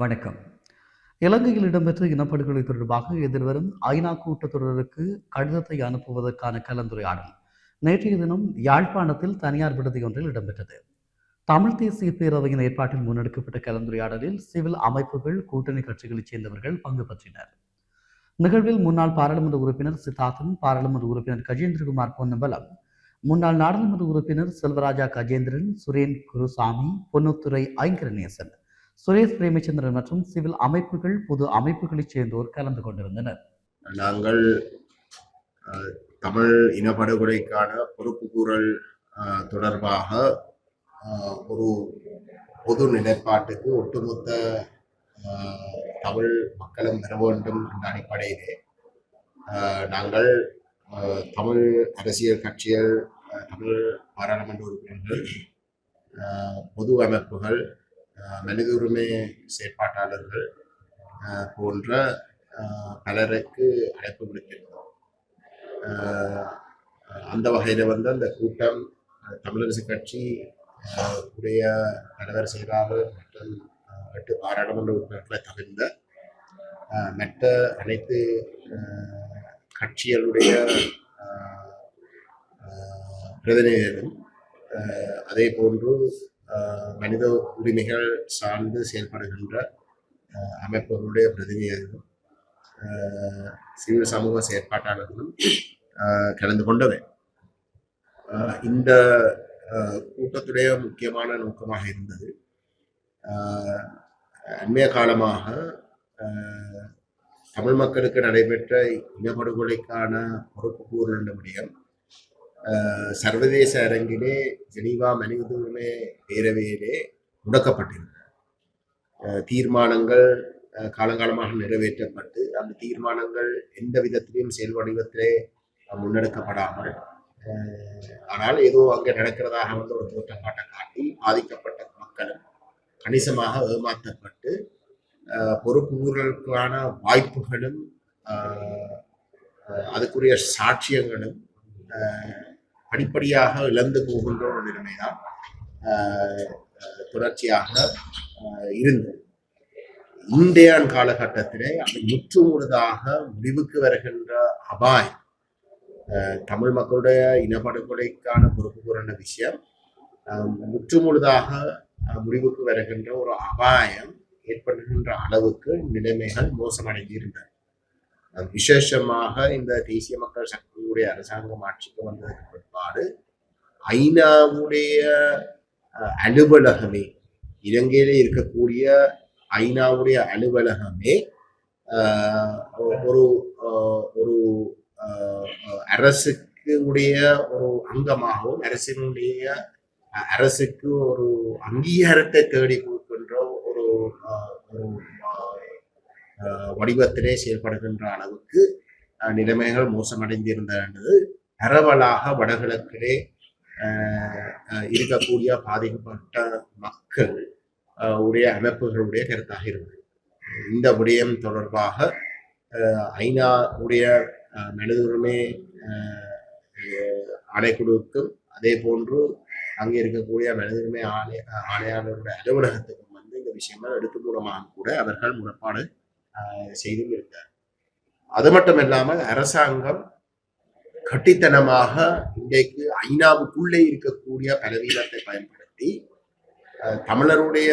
வணக்கம். இலங்கையில் இடம்பெற்ற இனப்படுகொலை தொடர்பாக எதிர்வரும் ஐநா கூட்டத்தொடருக்கு கடிதத்தை அனுப்புவதற்கான கலந்துரையாடல் நேற்றைய தினம் யாழ்ப்பாணத்தில் தனியார் விடுதி ஒன்றில் இடம்பெற்றது. தமிழ் தேசிய பேரவையின் ஏற்பாட்டில் முன்னெடுக்கப்பட்ட கலந்துரையாடலில் சிவில் அமைப்புகள் கூட்டணி கட்சிகளைச் சேர்ந்தவர்கள் பங்கு பற்றினர். நிகழ்வில் முன்னாள் பாராளுமன்ற உறுப்பினர் சித்தார்த்தன் பாராளுமன்ற உறுப்பினர் கஜேந்திரகுமார் பொன்னம்பலம் முன்னாள் நாடாளுமன்ற உறுப்பினர் செல்வராஜா கஜேந்திரன் சுரேன் குருசாமி பொன்னுத்துறை ஐங்கரநேசன் சுரேஷ் பிரேமச்சந்திரன் மற்றும் சிவில் அமைப்புகள் பொது அமைப்புகளைச் சேர்ந்தோர் கலந்து கொண்டிருந்தனர். நாங்கள் தமிழ் இனப்படுகொலைக்கான பொறுப்பு கூறல் தொடர்பாக ஒரு பொது நிலைப்பாட்டுக்கு ஒட்டுமொத்த தமிழ் மக்களும் பெற வேண்டும் என்ற அடிப்படையிலே நாங்கள் தமிழ் அரசியல் கட்சிகள் தமிழ் பாராளுமன்ற உறுப்பினர்கள் பொது அமைப்புகள் மனித உரிமை செயற்பாட்டாளர்கள் போன்ற பலருக்கு அழைப்பு விடுத்திருந்தோம் அந்த வகையில் வந்து அந்த கூட்டம் தமிழரசு கட்சி உடைய தலைவர் செயலாளர் மற்றும் எட்டு பாராளுமன்ற உறுப்பினர்களை தவிர்ந்த மற்ற அனைத்து கட்சிகளுடைய பிரதிநிதிகளும் அதே போன்று மனித உரிமைகள் சார்ந்து செயல்படுகின்ற அமைப்புகளுடைய பிரதிநிதிகளும் சிவில் சமூக செயற்பாட்டாளர்களும் கலந்து கொண்டவை இந்த கூட்டத்துடைய முக்கியமான நோக்கமாக இருந்தது. அண்மைய காலமாக தமிழ் மக்களுக்கு நடைபெற்ற இனப்படுகொலைக்கான பொறுப்பு கூறல் விடயம் சர்வதேச அரங்கிலே ஜெனீவா மனித உரிமை பேரவையிலே முடக்கப்பட்டிருந்தது தீர்மானங்கள் காலங்காலமாக நிறைவேற்றப்பட்டு அந்த தீர்மானங்கள் எந்த விதத்திலையும் செயல் வடிவத்திலே முன்னெடுக்கப்படாமல் ஆனால் ஏதோ அங்கே நடக்கிறதாக வந்து ஒரு தோற்றப்பாட்டை காட்டி பாதிக்கப்பட்ட மக்களும் கணிசமாக ஏமாற்றப்பட்டு பொறுப்புகளுக்கான வாய்ப்புகளும் அதுக்குரிய சாட்சியங்களும் படிப்படியாக இழந்து போகின்ற ஒரு நிலைமைதான் தொடர்ச்சியாக இருந்தது. இந்தியான் காலகட்டத்திலே அது முற்றுமுழுதாக முடிவுக்கு வருகின்ற அபாயம். தமிழ் மக்களுடைய இனப்படுகொலைக்கான பொறுப்பு கூறின விஷயம் முற்று முழுதாக முடிவுக்கு வருகின்ற ஒரு அபாயம் ஏற்படுகின்ற அளவுக்கு நிலைமைகள் மோசமடைந்திருந்தன. இருந்தன விசேஷமாக இந்த தேசிய மக்கள் சக்தியுடைய அரசாங்கம் ஆட்சிக்கு வந்ததற்கு பிற்பாடு ஐநாவுடைய அலுவலகமே இலங்கையிலே இருக்கக்கூடிய ஐநாவுடைய அலுவலகமே ஒரு ஒரு அரசுக்கு உடைய ஒரு அங்கமாகவும் அரசினுடைய அரசுக்கு ஒரு அங்கீகாரத்தை தேடி கொடுக்கின்ற ஒரு ஒரு வடிவத்திலே செயல்படுகின்ற அளவுக்கு நிலைமைகள் மோசமடைந்திருந்தது. பரவலாக வடகிழக்கிலே இருக்கக்கூடிய பாதிக்கப்பட்ட மக்கள் உடைய அமைப்புகளுடைய கருத்தாக இருந்தது. இந்த விடயம் தொடர்பாக ஐநா உடைய மனித உரிமை ஆணைக்குழுவுக்கும் அதே போன்று அங்கே இருக்கக்கூடிய மனித உரிமை ஆணை ஆணையாளருடைய அலுவலகத்துக்கும் வந்து இந்த விஷயங்கள் எடுத்து மூலமாக கூட அவர்கள் முறைப்பாடு செய்தும் இருந்தார் அது மட்டும் இல்லாமல் அரசாங்கம் கட்டித்தனமாக இன்றைக்கு ஐநாவுக்குள்ளே இருக்கக்கூடிய பலவீனத்தை பயன்படுத்தி தமிழருடைய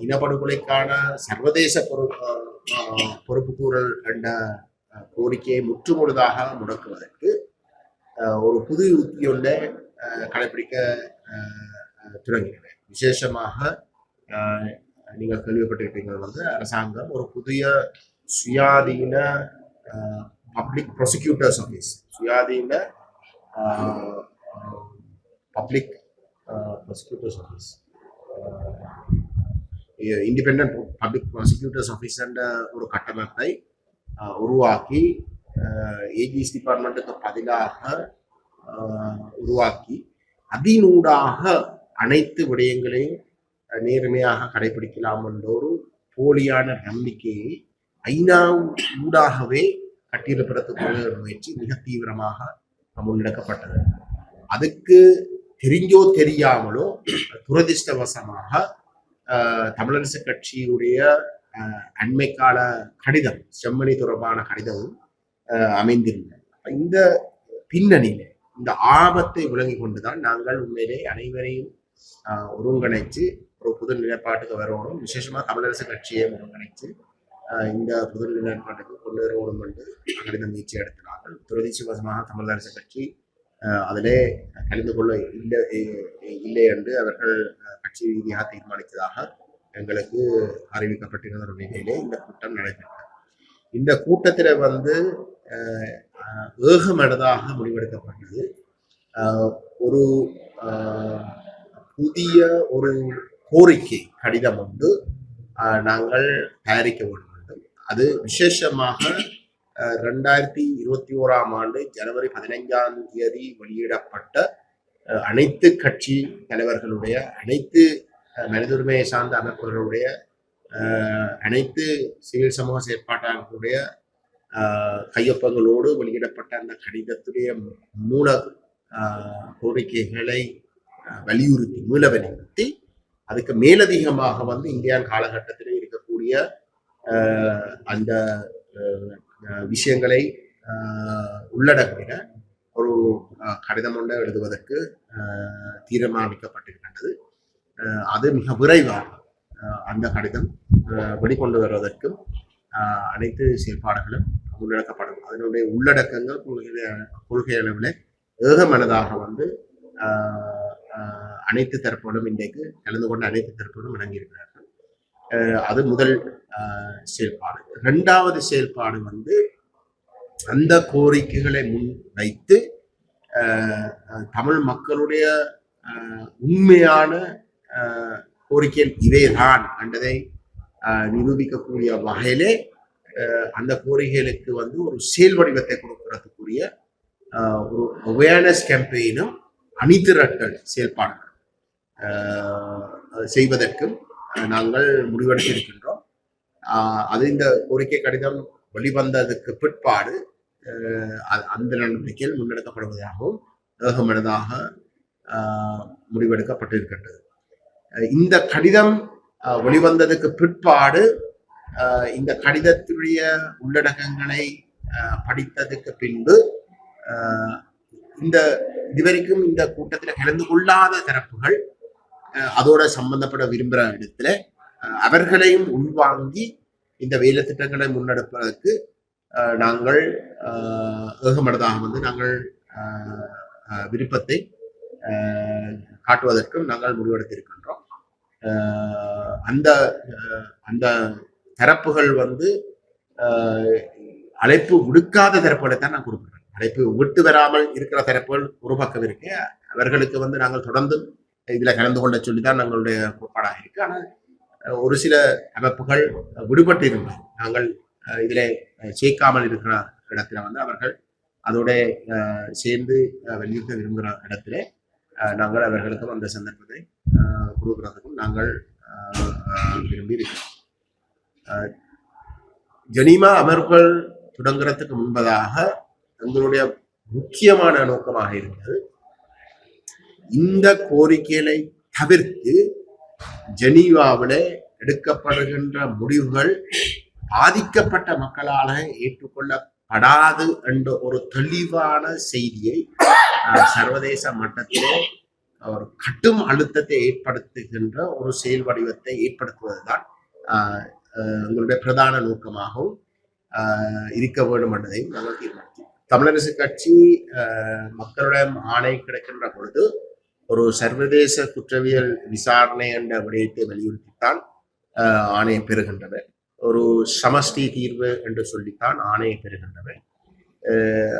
இனப்படுகொலைக்கான சர்வதேச பொறுப்பு அஹ், பொறுப்புக்கூறல் என்ற கோரிக்கையை முற்றுமுழுதாக முடக்குவதற்கு ஒரு புது யுக்தி கடைபிடிக்க தொடங்கினேன் விசேஷமாக நீங்கள் கேள்விப்பட்டிருப்பீங்க வந்து அரசாங்கம் ஒரு புதிய சுயாதீன பப்ளிக் ப்ரொசிக்யூட்டர்ஸ் ஆஃபீஸ் சுயாதீன public prosecutors office independent public prosecutors office ஒரு கட்டமைப்பை உருவாக்கி ஏஜிஎஸ் டிபார்ட்மெண்ட்டுக்கு பதிலாக உருவாக்கி அதனூடாக அனைத்து விடயங்களையும் நேர்மையாக கடைபிடிக்கலாம் என்ற ஒரு போலியான நம்பிக்கையை ஐநா ஊடாகவே கட்டியெழுப்புறதுக்குரிய முயற்சி மிக தீவிரமாக முன்னெடுக்கப்பட்டது அதுக்கு தெரிஞ்சோ தெரியாமலோ துரதிர்ஷ்டவசமாக தமிழரசு கட்சியுடைய அண்மைக்கால கடிதம் செம்மணி தொடர்பான கடிதமும் அமைந்திருந்தது. இந்த பின்னணியில் இந்த ஆபத்தை விளங்கி கொண்டுதான் நாங்கள் உண்மையிலே அனைவரையும் அஹ், ஒருங்கிணைச்சு ஒரு புது நிலைப்பாட்டுக்கு வரணும் விசேஷமாக தமிழரசு கட்சியை ஒருங்கிணைத்து இந்த புது நிலைப்பாட்டுக்கு கொண்டு வரணும் என்று கடித முயற்சி எடுத்தினார்கள் துரதிசுவசமாக தமிழரசு கட்சி அதிலே கலந்து கொள்ள இல்லை இல்லை என்று அவர்கள் கட்சி ரீதியாக தீர்மானித்ததாக எங்களுக்கு அறிவிக்கப்பட்டிருந்த ஒரு நிலையிலே இந்த கூட்டம் நடைபெற்றது. இந்த கூட்டத்தில் வந்து ஏகமனதாக முடிவெடுக்கப்பட்டது. ஒரு புதிய ஒரு கோரிக்கை கடிதம் ஒன்று நாங்கள் தயாரிக்க வேண்டும் அது விசேஷமாக ரெண்டாயிரத்தி இருபத்தி ஓராம் ஆண்டு ஜனவரி பதினைஞ்சாம் தேதி வெளியிடப்பட்ட அனைத்து கட்சி தலைவர்களுடைய அனைத்து அஹ், சார்ந்த அமைப்புகளுடைய அனைத்து சிவில் சமூக செயற்பாட்டாளர்களுடைய கையொப்பங்களோடு வெளியிடப்பட்ட அந்த கடிதத்துடைய மூல கோரிக்கைகளை வலியுறுத்தி மூல வலியுறுத்தி அதுக்கு மேலதிகமாக வந்து இந்தியான் காலகட்டத்தில் இருக்கக்கூடிய அந்த விஷயங்களை அஹ், உள்ளடக்கின ஒரு கடிதம் ஒன்றை எழுதுவதற்கு தீர்மானிக்கப்பட்டிருக்கின்றது. அது மிக விரைவாக அந்த கடிதம் வெளிக்கொண்டு வருவதற்கும் அனைத்து செயல்பாடுகளும் முன்னெடுக்கப்படும் அதனுடைய உள்ளடக்கங்கள் கொள்கை கொள்கை அளவில் ஏகமனதாக வந்து அனைத்து தரப்புகளும் இன்றைக்கு கலந்து கொண்ட அனைத்து தரப்புகளும் இணங்கியிருக்கிறார்கள் அது முதல் செயல்பாடு. இரண்டாவது செயல்பாடு வந்து அந்த கோரிக்கைகளை முன் வைத்து தமிழ் மக்களுடைய உண்மையான கோரிக்கைகள் இவைதான் என்பதை நிரூபிக்கக்கூடிய வகையிலே அந்த கோரிக்கைகளுக்கு வந்து ஒரு செயல் வடிவத்தை கொடுக்கறதுக்குரிய ஒரு அவேர்னஸ் கேம்பெயினும் அணிதிரட்டல் செயல்பாடுகள். செய்வதற்கும் நாங்கள் முடிவெடுத்திருக்கின்றோம். அது இந்த கோரிக்கை கடிதம் வெளிவந்ததுக்கு பிற்பாடு அந்த நடவடிக்கையில் முன்னெடுக்கப்படுவதாகவும் ஏகமனதாக முடிவெடுக்கப்பட்டிருக்கின்றது. இந்த கடிதம் வெளிவந்ததுக்கு பிற்பாடு இந்த கடிதத்துடைய உள்ளடக்கங்களை படித்ததுக்கு பின்பு இந்த இதுவரைக்கும் இந்த கூட்டத்தில் கலந்து கொள்ளாத தரப்புகள் அதோட சம்பந்தப்பட விரும்புகிற இடத்துல அவர்களையும் உள்வாங்கி இந்த வேலை திட்டங்களை முன்னெடுப்பதற்கு நாங்கள் ஏகமடதாக ஏகமனதாக வந்து நாங்கள் விருப்பத்தை காட்டுவதற்கும் நாங்கள் முடிவெடுத்திருக்கின்றோம். அந்த அந்த தரப்புகள் வந்து அழைப்பு விடுக்காத தரப்புகளை தான் நான் குறிப்பிடுறேன். அழைப்பு விட்டு வராமல் இருக்கிற தரப்புகள் ஒரு பக்கம் இருக்கு. அவர்களுக்கு வந்து நாங்கள் தொடர்ந்து இதுல கலந்து கொள்ள சொல்லி தான் நாங்களுடைய கோட்பாடாக இருக்கு. ஆனால் ஒரு சில அமைப்புகள் விடுபட்டு இருந்தார் நாங்கள் இதில் சேர்க்காமல் இருக்கிற இடத்துல வந்து அவர்கள் அதோட சேர்ந்து வலியுறுத்த விரும்புகிற இடத்துல நாங்கள் அவர்களுக்கும் அந்த சந்தர்ப்பத்தை அஹ், கொடுக்கிறதுக்கும் நாங்கள் அஹ், விரும்பி இருக்கிறோம். அஹ், ஜெனீமா அமர்வுகள் தொடங்குறதுக்கு முன்பதாக எங்களுடைய முக்கியமான நோக்கமாக இருந்தது இந்த கோரிக்கைகளை தவிர்த்து ஜெனீவாவில் எடுக்கப்படுகின்ற முடிவுகள் பாதிக்கப்பட்ட மக்களால ஏற்றுக்கொள்ளப்படாது என்ற ஒரு தெளிவான செய்தியை சர்வதேச மட்டத்திலே ஒரு கட்டும் அழுத்தத்தை ஏற்படுத்துகின்ற ஒரு செயல் வடிவத்தை ஏற்படுத்துவதுதான் எங்களுடைய பிரதான நோக்கமாகவும் இருக்க வேண்டும் என்பதையும் நாங்கள் தீர்மானித்தோம் தமிழரசு கட்சி அஹ், மக்களிடம் ஆணை கிடைக்கின்ற பொழுது ஒரு சர்வதேச குற்றவியல் விசாரணை என்ற விடயத்தை வலியுறுத்தித்தான் ஆணையை பெறுகின்றன ஒரு சமஷ்டி தீர்வு என்று சொல்லித்தான் ஆணையை பெறுகின்றன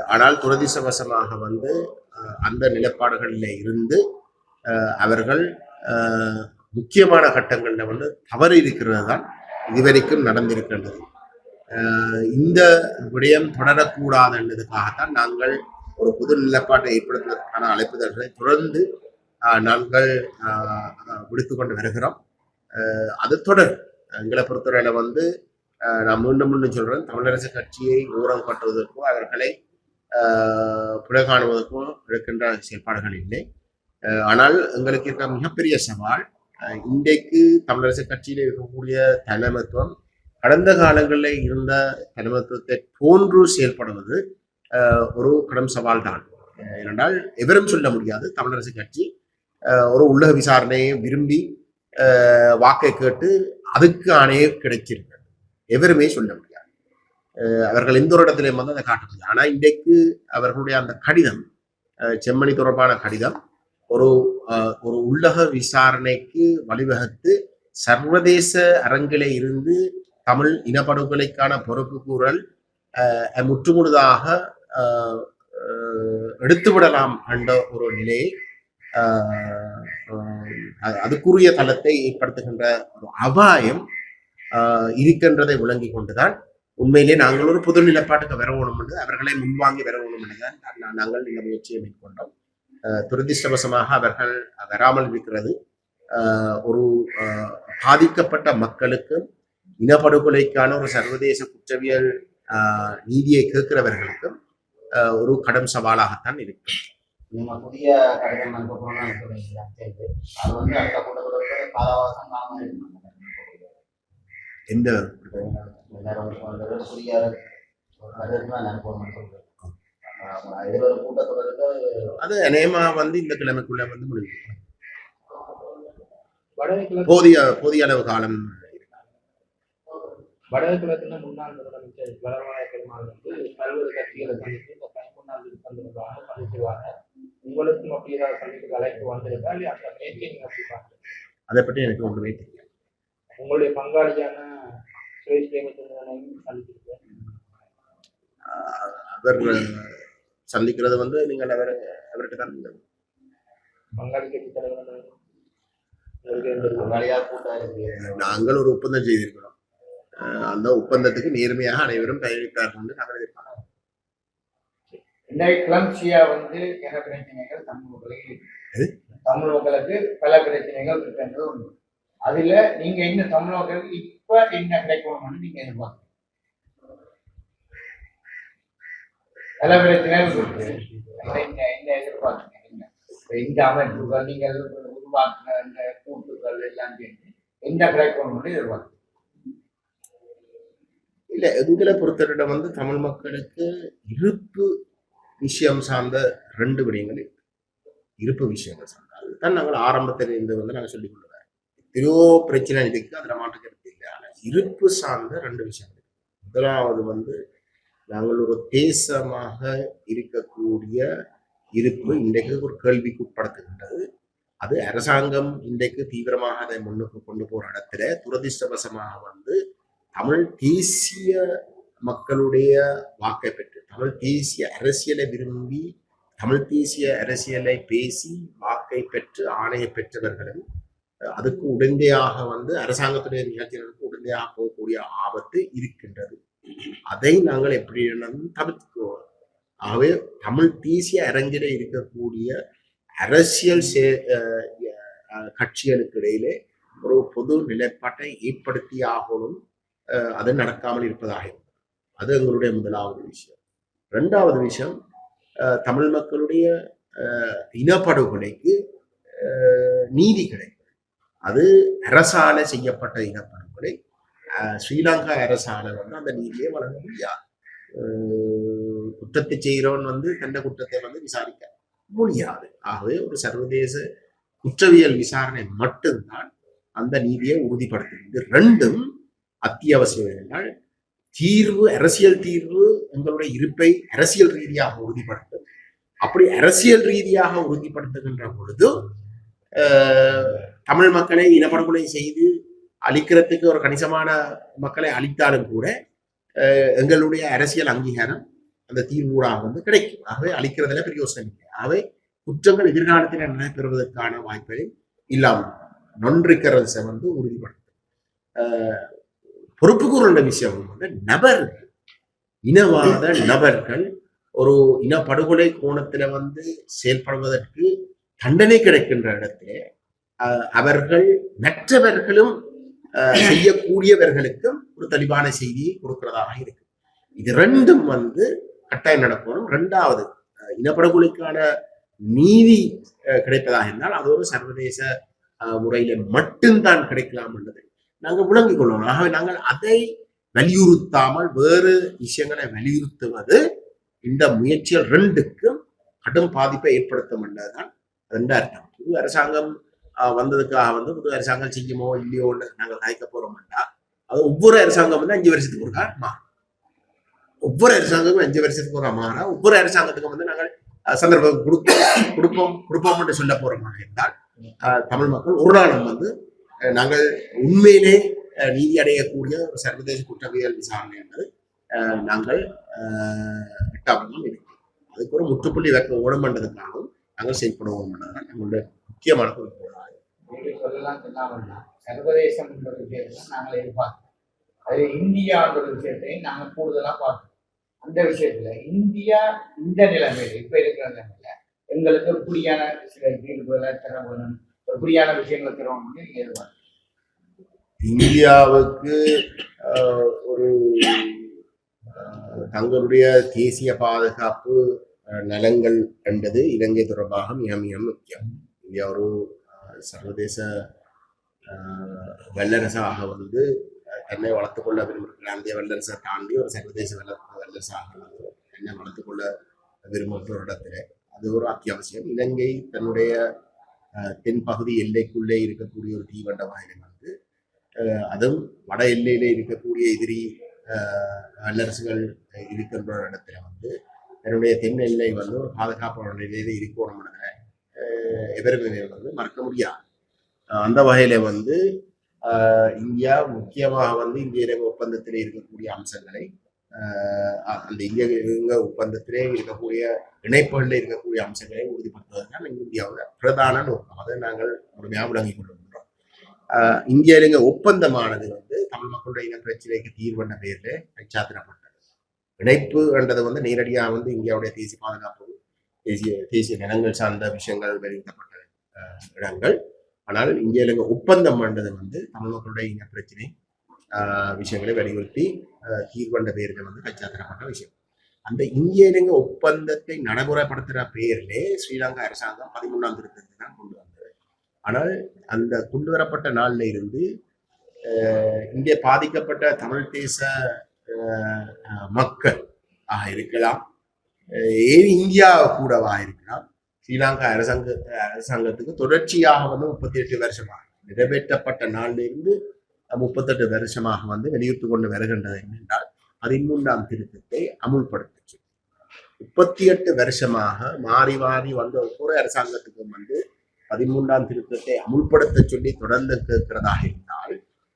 ஆனால் துரதிசவசமாக வந்து அந்த நிலப்பாடுகளில் இருந்து அவர்கள் முக்கியமான கட்டங்களில் வந்து தவறு இருக்கிறது தான் இதுவரைக்கும் நடந்திருக்கின்றது. இந்த விடயம் தொடரக்கூடாது என்பதுக்காகத்தான் நாங்கள் ஒரு புது நிலப்பாட்டை ஏற்படுத்துவதற்கான அழைப்புதல்களை தொடர்ந்து நாங்கள் விடுத்து கொண்டு வருகிறோம். அது தொடர். எங்களை பொறுத்தவரையில் வந்து நான் மீண்டும் மீண்டும் சொல்கிறேன் தமிழரசு கட்சியை ஊரம் காட்டுவதற்கோ அவர்களை அஹ், புலை காணுவதற்கோ எடுக்கின்ற செயல்பாடுகள் இல்லை. ஆனால் எங்களுக்கு இருக்க மிகப்பெரிய சவால் இன்றைக்கு தமிழரசு கட்சியில் இருக்கக்கூடிய தலைமத்துவம் கடந்த காலங்களில் இருந்த தலைமத்துவத்தை போன்று செயல்படுவது ஒரு கடும் சவால் தான் ஏனென்றால் எவரும் சொல்ல முடியாது தமிழரசு கட்சி ஒரு உள்ளக விசாரணையை விரும்பி அஹ், வாக்கை கேட்டு அதுக்கு ஆணையே கிடைச்சிருக்கு. எவருமே சொல்ல முடியாது. அவர்கள் எந்த ஒரு இடத்துலையும் வந்து அதை காட்ட முடியாது. ஆனால் இன்றைக்கு அவர்களுடைய அந்த கடிதம் செம்மணி தொடர்பான கடிதம் ஒரு அஹ், ஒரு உள்ளக விசாரணைக்கு வழிவகுத்து சர்வதேச அரங்கிலே இருந்து தமிழ் இனப்படுகொலைக்கான பொறுப்பு கூறல் அஹ், முற்றுமுழுதாக எடுத்துவிடலாம் என்ற ஒரு நிலையை அதுக்குரிய தளத்தை ஏற்படுத்துகின்ற ஒரு அபாயம் இருக்கின்றதை விளங்கி கொண்டுதான் உண்மையிலே நாங்கள் ஒரு புது நிலப்பாட்டுக்கு வரவோணும் என்று அவர்களை முன்வாங்கி வரவோணும் என்றுதான் நாங்கள் இந்த முயற்சியை மேற்கொண்டோம். துரதிருஷ்டவசமாக அவர்கள் வராமல் இருக்கிறது. ஒரு பாதிக்கப்பட்ட மக்களுக்கு இனப்படுகொலைக்கான ஒரு சர்வதேச குற்றவியல் நீதியை கேட்கிறவர்களுக்கும் ஒரு கடும் சவாலாகத்தான் இருக்கிறது நீங்க புதிய கடிதம் அனுப்ப போறோம்னு சொல்றீங்களா அது வந்து அடுத்த கூட்டத்தொடருக்கு காலவாசம் காலம் இருக்கணும் எந்த புதிய ஒரு கடிதம் அனுப்பணும்னு சொல்றேன். அது அநேகமா வந்து இந்த கிழமைக்குள்ள வந்து முடியும் போதிய போதிய அளவு காலம். வடகிழக்குல முன்னாள் முதலமைச்சர் வடவாய பெருமாள் வந்து பல்வேறு கட்சிகளை சந்தித்து இந்த கைமுன்னாள் இருப்பதற்காக சந்திச்சிருவாங்க உங்களுக்கும் அப்படி ஏதாவது சந்திப்புக்கு அழைப்பு வந்திருக்கா? இல்லையா அந்த நீங்க அப்படி அதை பற்றி எனக்கு ஒன்றுமே தெரியாது. உங்களுடைய பங்காளியான சுரேஷ் பிரேமச்சந்திரனையும் சந்திச்சிருக்கேன் அவர் சந்திக்கிறது வந்து நீங்கள் அவர் அவர்கிட்ட தான் நீங்கள் பங்காளி கட்சி தலைவர் நாங்கள் ஒரு ஒப்பந்தம் செய்திருக்கிறோம். அந்த ஒப்பந்தத்துக்கு நேர்மையாக அனைவரும் கையெழுத்தார்கள் என்று நாங்கள் எதிர்பார்க்கிறோம். இன்றைய கிளம்சியா வந்து பல பிரச்சனைகள் தமிழ் மக்களுக்கு. தமிழ் மக்களுக்கு பல பிரச்சனைகள் இருக்கின்றது உண்டு. அதுல நீங்க இந்த தமிழ் மக்களுக்கு இப்ப என்ன கிடைக்கணும்னு நீங்க எதிர்பார்க்கணும் பல பிரச்சனைகள் இருக்கு. இந்த இந்த எதிர்பார்க்கணும் என்ன இந்த அமைப்புகள் நீங்கள் உருவாக்குன இந்த கூட்டுகள் எல்லாம் சேர்ந்து என்ன கிடைக்கணும்னு எதிர்பார்க்கணும் இல்ல எங்களை பொறுத்தவரை வந்து தமிழ் மக்களுக்கு இருப்பு விஷயம் சார்ந்த ரெண்டு விடயங்கள் இருக்கு. இருப்பு விஷயங்கள் சார்ந்த. அதுதான் நாங்கள் ஆரம்பத்தில் இருந்து வந்து நாங்கள் சொல்லிக் கொள்ளுவோம் எத்தனையோ பிரச்சனை இதுக்கு அதில் மாற்றுக்கிறது இல்லை. ஆனால் இருப்பு சார்ந்த ரெண்டு விஷயங்கள் முதலாவது வந்து நாங்கள் ஒரு தேசமாக இருக்கக்கூடிய இருப்பு இன்றைக்கு ஒரு கேள்விக்கு உட்படுத்துகின்றது. அது அரசாங்கம் இன்றைக்கு தீவிரமாக அதை முன்னுக்கு கொண்டு போகிற இடத்துல துரதிர்ஷ்டவசமாக வந்து தமிழ் தேசிய மக்களுடைய வாக்கை பெற்று தமிழ் தேசிய அரசியலை விரும்பி தமிழ் தேசிய அரசியலை பேசி வாக்கை பெற்று ஆணையை பெற்றவர்களும் அதுக்கு உடந்தையாக வந்து அரசாங்கத்துடைய நிகழ்ச்சிகளுக்கு உடந்தையாக போகக்கூடிய ஆபத்து இருக்கின்றது. அதை நாங்கள் எப்படி தவிர்த்துக்குவோம் ஆகவே தமிழ் தேசிய அரங்கில இருக்கக்கூடிய அரசியல் சே- கட்சிகளுக்கு இடையிலே ஒரு பொது நிலைப்பாட்டை ஏற்படுத்தி ஆகணும் அது நடக்காமல் இருப்பதாக இருக்கும். அது எங்களுடைய முதலாவது விஷயம். ரெண்டாவது விஷயம் தமிழ் மக்களுடைய இனப்படுகொலைக்கு நீதி கிடைக்கும். அது அரசால செய்யப்பட்ட இனப்படுகொலை. ஸ்ரீலங்கா அரசால வந்து அந்த நீதியை வழங்க முடியாது குற்றத்தை செய்கிறவன் வந்து தண்ட குற்றத்தை வந்து விசாரிக்க முடியாது ஆகவே ஒரு சர்வதேச குற்றவியல் விசாரணை மட்டும்தான் அந்த நீதியை உறுதிப்படுத்துகிறது. ரெண்டும் அத்தியாவசியம் என்றால் தீர்வு அரசியல் தீர்வு எங்களுடைய இருப்பை அரசியல் ரீதியாக உறுதிப்படுத்தும் அப்படி அரசியல் ரீதியாக உறுதிப்படுத்துகின்ற பொழுது தமிழ் மக்களை இனப்படுகொலை செய்து அழிக்கிறதுக்கு ஒரு கணிசமான மக்களை அழித்தாலும் கூட எங்களுடைய அரசியல் அங்கீகாரம் அந்த தீர்வூடாக வந்து கிடைக்கும். ஆகவே அழிக்கிறதுல பிரயோசனம் இல்லை. ஆகவே குற்றங்கள் எதிர்காலத்தில் நடைபெறுவதற்கான வாய்ப்புகள் இல்லாமல் நொன்றிக்கிறத வந்து உறுதிப்படுத்தும். பொறுப்பு கூறுகின்ற விஷயம் வந்து நபர்கள். இனவாத நபர்கள். ஒரு இனப்படுகொலை கோணத்துல வந்து செயல்படுவதற்கு தண்டனை கிடைக்கின்ற இடத்திலே அவர்கள் மற்றவர்களும் ஆஹ், செய்யக்கூடியவர்களுக்கும் ஒரு தெளிவான செய்தியை கொடுக்கிறதாக இருக்கு. இது ரெண்டும் வந்து கட்டாயம் நடக்கணும். ரெண்டாவது இனப்படுகொலைக்கான நீதி கிடைப்பதாக இருந்தால் அது ஒரு சர்வதேச முறையில மட்டும்தான் கிடைக்கலாம் என்றது நாங்கள் விளங்கிக் கொள்ளணும் ஆகவே நாங்கள் அதை வலியுறுத்தாமல் வேறு விஷயங்களை வலியுறுத்துவது இந்த முயற்சிகள் ரெண்டுக்கும் கடும் பாதிப்பை ஏற்படுத்தும் என்றதுதான் ரெண்டு அர்த்தம். புது அரசாங்கம் வந்ததுக்காக வந்து புது அரசாங்கம் செய்யுமோ இல்லையோன்னு நாங்கள் கதைக்க போறோம்னா அது ஒவ்வொரு அரசாங்கம் வந்து அஞ்சு வருஷத்துக்கு ஒருக்கா மாறும். ஒவ்வொரு அரசாங்கமும் அஞ்சு வருஷத்துக்கு ஒரு மாறா ஒவ்வொரு அரசாங்கத்துக்கும் வந்து நாங்கள் சந்தர்ப்பம் கொடுப்போம் கொடுப்போம் கொடுப்போம் என்று சொல்ல போறோமாக இருந்தால் தமிழ் மக்கள் ஒரு நாளும் வந்து நாங்கள் உண்மையிலே நீதி அடையக்கூடிய ஒரு சர்வதேச குற்றவியல் விசாரணை என்பது நாங்கள் எட்டாவதும் எட்டாவது இருக்கு அதுக்கு ஒரு முற்றுப்புள்ளி வைக்க ஓடம் பண்ணுறதுக்காகவும் நாங்கள் செயல்படுவோம் என்றதான் நம்மளுடைய முக்கியமான குறிக்கோள். இப்படி சொல்லலாம் சர்வதேசம் என்ற விஷயத்தை நாங்கள் எதிர்பார்க்கிறோம். அது இந்தியான்ற விஷயத்தையும் நாங்கள் கூடுதலாக பார்க்கிறோம். அந்த விஷயத்துல இந்தியா இந்த நிலைமையில இப்ப இருக்கிற நிலைமையில எங்களுக்கு எப்படியான சில தீர்வுகளை தர வேணும். எப்படியான விஷயங்களை தரணும்னு நீங்க இந்தியாவுக்கு ஆஹ், ஒரு தங்களுடைய தேசிய பாதுகாப்பு நலங்கள் என்பது இலங்கை தொடர்பாக மிக மிக முக்கியம். இந்தியா ஒரு சர்வதேச ஆஹ், வல்லரசாக வந்து தன்னை வளர்த்துக்கொள்ள விரும்புகிற பிராந்திய வல்லரசை தாண்டி ஒரு சர்வதேச வல்ல வல்லரசாக வந்து தன்னை வளர்த்துக்கொள்ள விரும்புகிற இடத்துல. அது ஒரு அத்தியாவசியம். இலங்கை தன்னுடைய தென்பகுதி எல்லைக்குள்ளே இருக்கக்கூடிய ஒரு தீவண்ட வாயிலை வந்து அதுவும் வட எல்லையில இருக்கக்கூடிய எதிரி வல்லரசுகள் இருக்கின்ற இடத்துல வந்து என்னுடைய தென் எல்லை வந்து ஒரு பாதுகாப்பான நிலையில இருக்கணும்னு எதிர்வினை வந்து மறக்க முடியாது. அந்த வகையில வந்து இந்தியா முக்கியமாக வந்து இந்திய இலங்கை ஒப்பந்தத்திலே இருக்கக்கூடிய அம்சங்களை அந்த இந்திய இலங்கை ஒப்பந்தத்திலே இருக்கக்கூடிய இணைப்புகளில் இருக்கக்கூடிய அம்சங்களை உறுதிப்படுத்துவதுதான் இந்தியாவோட பிரதான நோக்கம். அதை நாங்கள் முழுமையாக விளங்கிக் கொள்கின்றோம் ஆஹ் இந்திய இலங்கை ஒப்பந்தமானது வந்து தமிழ் மக்களுடைய இன பிரச்சனைக்கு தீர்வென்ற பெயரில் கைச்சாத்திடப்பட்டது இணைப்பு என்றது வந்து நேரடியாக வந்து இந்தியாவுடைய தேசிய பாதுகாப்பு தேசிய தேசிய நிலங்கள் சார்ந்த விஷயங்கள் வெளியிடப்பட்ட இடங்கள். ஆனால் இந்திய இலங்கை ஒப்பந்தம் என்றது வந்து தமிழ் மக்களுடைய இன பிரச்சனை விஷயங்களை வலியுறுத்தி தீர்வண்ட தீர்வென்ற வந்து கச்சாத்திரப்பட்ட விஷயம். அந்த இந்திய இலங்கை ஒப்பந்தத்தை நடைமுறைப்படுத்துகிற பெயரிலே ஸ்ரீலங்கா அரசாங்கம் பதிமூணாம் திருத்தத்தை தான் கொண்டு வந்தது. ஆனால் அந்த கொண்டு வரப்பட்ட நாளில் இருந்து இங்கே பாதிக்கப்பட்ட தமிழ் தேச மக்கள் ஆக இருக்கலாம். ஏன் இந்தியா கூடவா இருக்கலாம். ஸ்ரீலங்கா அரசாங்க அரசாங்கத்துக்கு தொடர்ச்சியாக வந்து முப்பத்தி எட்டு வருஷமாக நிறைவேற்றப்பட்ட நாளிலிருந்து முப்பத்தெட்டு வருஷமாக வந்து வலியுறுத்தி கொண்டு வருகின்றது என்னென்றால் பதிமூன்றாம் திருத்தத்தை அமுல்படுத்துச்சு. முப்பத்தி எட்டு வருஷமாக மாறி மாறி வந்த ஒவ்வொரு அரசாங்கத்துக்கும் வந்து பதிமூன்றாம் திருத்தத்தை அமுல்படுத்த சொல்லி தொடர்ந்து கேட்கிறதாக இருந்தால்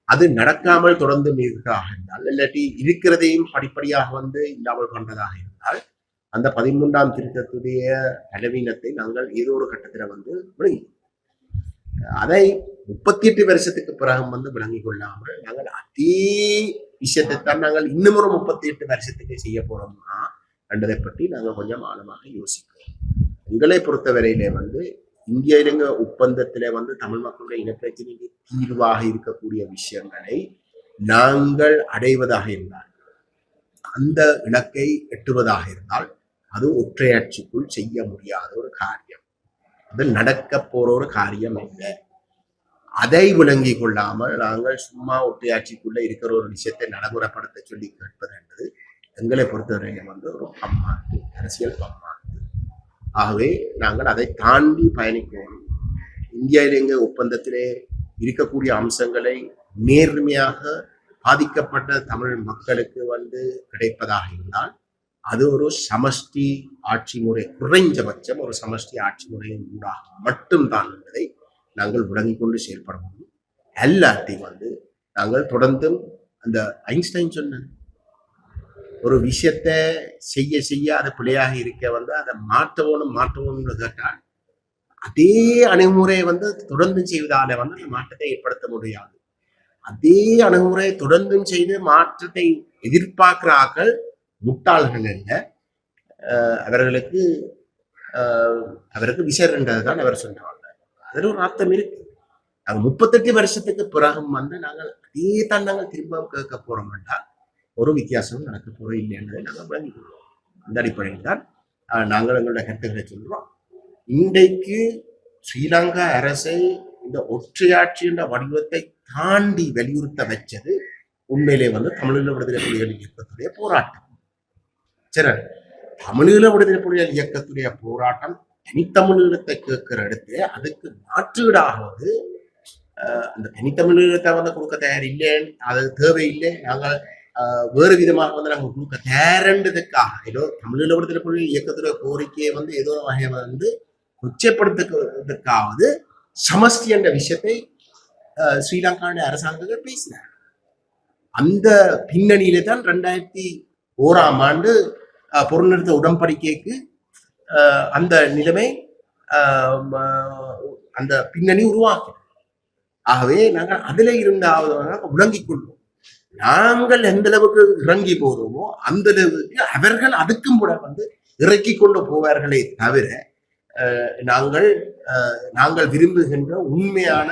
அது நடக்காமல் தொடர்ந்து இருக்கிறதாக இருந்தால் இல்லாட்டி இருக்கிறதையும் படிப்படியாக வந்து இல்லாமல் பண்றதாக இருந்தால் அந்த பதிமூன்றாம் திருத்தத்துடைய பலவீனத்தை நாங்கள் ஏதோ ஒரு கட்டத்தில் வந்து விளங்கி அதை முப்பத்தி எட்டு வருஷத்துக்கு பிறகு வந்து விளங்கிக் கொள்ளாமல் நாங்கள் அதே விஷயத்தை தான் நாங்கள் இன்னும் ஒரு முப்பத்தி எட்டு வருஷத்துக்கு செய்ய போறோம்னா என்றதை பற்றி நாங்கள் கொஞ்சம் ஆழமாக யோசிக்கிறோம் எங்களை பொறுத்தவரையிலே வந்து இந்திய இலங்கை ஒப்பந்தத்திலே வந்து தமிழ் மக்களுடைய இனப்பிரச்சனைக்கு தீர்வாக இருக்கக்கூடிய விஷயங்களை நாங்கள் அடைவதாக இருந்தால் அந்த இலக்கை எட்டுவதாக இருந்தால் அது ஒற்றையாட்சிக்குள் செய்ய முடியாத ஒரு காரியம். அது நடக்க போற ஒரு காரியம் இல்லை. அதை விளங்கி கொள்ளாமல் நாங்கள் சும்மா ஒட்டையாட்சிக்குள்ள இருக்கிற ஒரு விஷயத்தை நடைமுறைப்படுத்த சொல்லி கேட்பது என்பது எங்களை பொறுத்தவரையிலும் வந்து ஒரு பம்மாட்டு அரசியல் பம்மாட்டு ஆகவே நாங்கள் அதை தாண்டி பயணிக்கணும் இந்திய ஒப்பந்தத்திலே இருக்கக்கூடிய அம்சங்களை நேர்மையாக பாதிக்கப்பட்ட தமிழ் மக்களுக்கு வந்து கிடைப்பதாக இருந்தால் அது ஒரு சமஷ்டி ஆட்சி முறை குறைஞ்சபட்சம் ஒரு சமஷ்டி ஆட்சி முறையின் ஊடாக மட்டும்தான் என்பதை நாங்கள் விளங்கிக் கொண்டு செயல்பட முடியும். எல்லாத்தையும் வந்து நாங்கள் தொடர்ந்தும் அந்த ஐன்ஸ்டைன் சொன்ன ஒரு விஷயத்த செய்ய செய்ய அது பிழையாக இருக்க வந்து அதை மாற்றவோனும் மாற்றவோம்னு கேட்டால் அதே அணுகுமுறையை வந்து தொடர்ந்து செய்வதால வந்து அந்த மாற்றத்தை ஏற்படுத்த முடியாது. அதே அணுகுமுறையை தொடர்ந்தும் செய்து மாற்றத்தை எதிர்பார்க்கிறார்கள். முட்டாள்கள் அல்ல. அவர்களுக்கு அவருக்கு விசர்ன்றது தான் அவர் சொன்னாங்க அதில் ஒரு அர்த்தம் இருக்கு. அவர் முப்பத்தெட்டு வருஷத்துக்கு பிறகும் வந்து நாங்கள் அதே தான் நாங்கள் திரும்ப கேட்க போறோம்னா ஒரு வித்தியாசமும் நடக்க போறோம் இல்லைன்றதை நாங்கள் விளங்கிக் கொள்வோம். அந்த அடிப்படையில் தான் நாங்கள் எங்களுடைய கருத்துக்களை சொல்றோம். இன்றைக்கு ஸ்ரீலங்கா அரசை இந்த ஒற்றையாட்சி என்ற வடிவத்தை தாண்டி வலியுறுத்த வச்சது உண்மையிலே வந்து தமிழில் விடுதலை புலிகள் இயக்கத்துடைய போராட்டம். சரி. தமிழீழ விடுதலை புலிகள் இயக்கத்துடைய போராட்டம் தனித்தமிழீழத்தை கேட்கிற அடுத்து அதுக்கு மாற்றீடாவது அந்த தனித்தமிழீழத்தை வந்து கொடுக்க தயார் இல்லைன்னு அது தேவையில்லை நாங்கள் வேறு விதமாக வந்து நாங்கள் கொடுக்க தயாரன்றதுக்காக ஏதோ தமிழீழ விடுதலை புலிகள் இயக்கத்துடைய கோரிக்கையை வந்து ஏதோ ஒரு வகையை வந்து உச்சப்படுத்துவதற்காவது சமஷ்டி என்ற விஷயத்தை ஸ்ரீலங்காவுடைய அரசாங்கங்கள் பேசினார் அந்த பின்னணியில தான் ரெண்டாயிரத்தி ஓராம் ஆண்டு பொருள்நிறுத்த உடன்படிக்கைக்கு அந்த நிலைமை அந்த பின்னணி உருவாக்கும் ஆகவே நாங்கள் அதில் இருந்தாவது விளங்கிக் கொள்வோம். நாங்கள் எந்த அளவுக்கு இறங்கி போறோமோ அந்த அளவுக்கு அவர்கள் அதுக்கும் கூட வந்து இறக்கி கொண்டு போவார்களே தவிர நாங்கள் நாங்கள் விரும்புகின்ற உண்மையான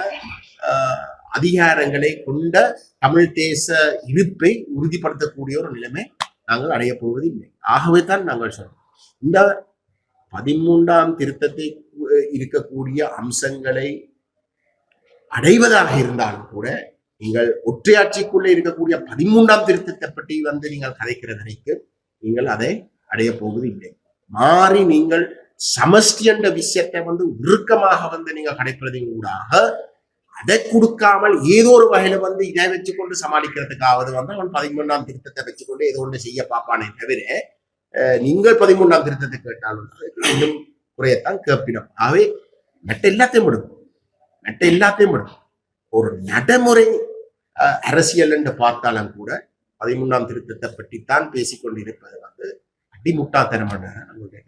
அதிகாரங்களை கொண்ட தமிழ் தேச இருப்பை உறுதிப்படுத்தக்கூடிய ஒரு நிலைமை நாங்கள் அடையப் போவது இல்லை ஆகவே தான் நாங்கள் சொல்றோம் இந்த பதிமூன்றாம் திருத்தத்தை இருக்கக்கூடிய அம்சங்களை அடைவதாக இருந்தாலும் கூட நீங்கள் ஒற்றையாட்சிக்குள்ளே இருக்கக்கூடிய பதிமூன்றாம் திருத்தத்தை பற்றி வந்து நீங்கள் கதைக்கிறதனைக்கு நீங்கள் அதை அடைய போவது இல்லை மாறி நீங்கள் சமஷ்டி என்ற விஷயத்தை வந்து இறுக்கமாக வந்து நீங்க கடைப்பிறதின் ஊடாக அதை கொடுக்காமல் ஏதோ ஒரு வகையில வந்து இதை வச்சுக்கொண்டு சமாளிக்கிறதுக்காவது வந்து அவன் பதிமூன்றாம் திருத்தத்தை வச்சுக்கொண்டு ஏதோ ஒன்று செய்ய பார்ப்பானே தவிர நீங்கள் பதிமூன்றாம் திருத்தத்தை கேட்டாலும் இன்னும் குறையத்தான் கேட்பினோம் ஆகவே மற்ற எல்லாத்தையும் விடும். மற்ற எல்லாத்தையும் விடும். ஒரு நடைமுறை அரசியல் என்று பார்த்தாலும் கூட பதிமூன்றாம் திருத்தத்தை பற்றி தான் பேசிக்கொண்டிருப்பது வந்து அடிமுட்டாத்தனமான நம்மளுடைய